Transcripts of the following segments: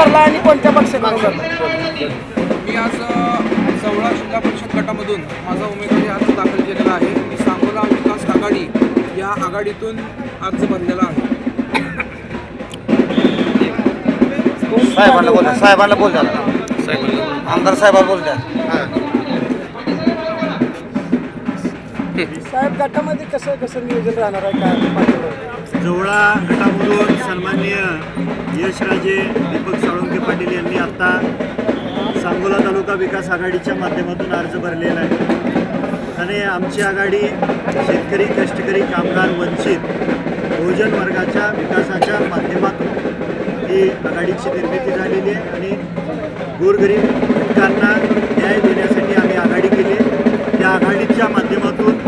भरला आणि कोणत्या पक्षाकडून भरला मी आज अ, जवळा जिल्हा परिषद गटामधून माझा उमेदवारी अर्ज दाखल केलेला आहे. मी सांगोला विकास आघाडी या आघाडीतून अर्ज भरलेला आहे. साहेबांना बोलतात साहेबांना बोलतात आमदार साहेबांना बोलतात साहेब गटामध्ये कसं कसं नियोजन राहणार आहे? काय? जवळा गटामधून सन्माननीय यशराजे दीपक पाटील यांनी आता सांगोला तालुका विकास आघाडीच्या माध्यमातून अर्ज भरलेला आहे. आणि आमची आघाडी शेतकरी कष्टकरी कामगार वंचित बहुजन वर्गाच्या विकासाच्या माध्यमातून ही आघाडीची निर्मिती झालेली आहे आणि गोरगरीब घटकांना न्याय देण्यासाठी आम्ही आघाडी केली त्या आघाडीच्या माध्यमातून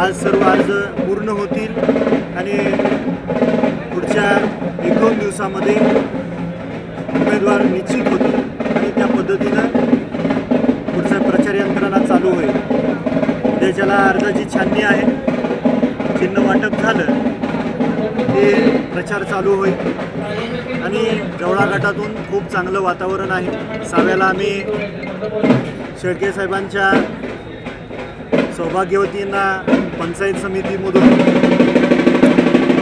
आज सर्व अर्ज पूर्ण होतील आणि पुढच्या एक दोन दिवसामध्ये उमेदवार निश्चित होतील. आणि त्या पद्धतीनं पुढचं प्रचार यंत्रणा चालू होईल. त्याच्याला अर्जाची छाननी आहे. चिन्ह वाटप झालं ते प्रचार चालू होईल. आणि जवळा गटातून खूप चांगलं वातावरण आहे. साव्याला आम्ही शेळके साहेबांच्या सौभाग्यवतींना पंचायत समितीमधून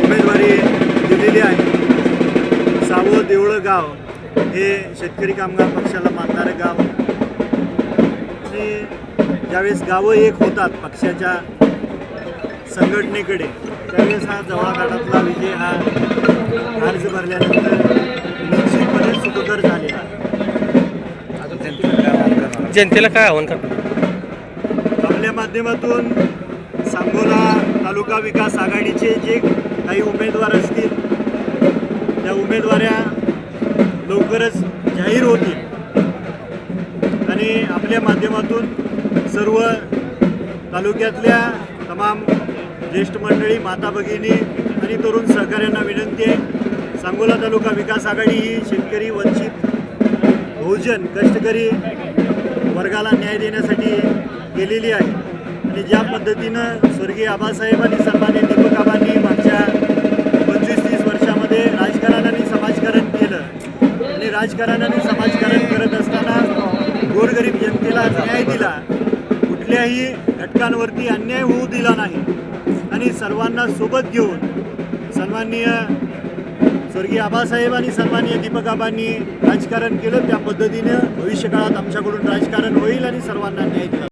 उमेदवारी दिलेली आहे. सावं देवळं गाव. हे शेतकरी कामगार पक्षाला मानणारं गाव. आणि ज्यावेळेस गावं एक होतात पक्षाच्या संघटनेकडे त्यावेळेस हा जवळ गाडातला विजय हा अर्ज भरल्यानंतर निश्चितपणे सुखकर झालेला आहे. जनतेला काय आव्हान करणार? आपल्या माध्यमातून सांगोला तालुका विकास आघाडीचे जे काही उमेदवार असतील त्या उमेदवाऱ्या लवकरच जाहीर होतील. आणि आपल्या माध्यमातून सर्व तालुक्यातल्या तमाम ज्येष्ठ मंडळी माता भगिनी आणि तरुण सहकाऱ्यांना विनंती आहे. सांगोला तालुका विकास आघाडी ही शेतकरी वंचित बहुजन कष्टकरी वर्गाला न्याय देण्यासाठी केलेली आहे. आणि ज्या पद्धतीनं स्वर्गीय आबासाहेब आणि सन्मान्य दीपक आबांनी राजकारण आणि राजकारणाने समाजकारण करत असताना गोरगरीब जनतेला न्याय दिला. कुठल्याही घटकांवरती अन्याय होऊ दिला नाही. आणि सर्वांना सोबत घेऊन सन्माननीय स्वर्गीय आबासाहेब आणि सन्माननीय दीपक आबांनी राजकारण केलं. त्या पद्धतीनं भविष्यकाळात आमच्याकडून राजकारण होईल आणि सर्वांना न्याय दिला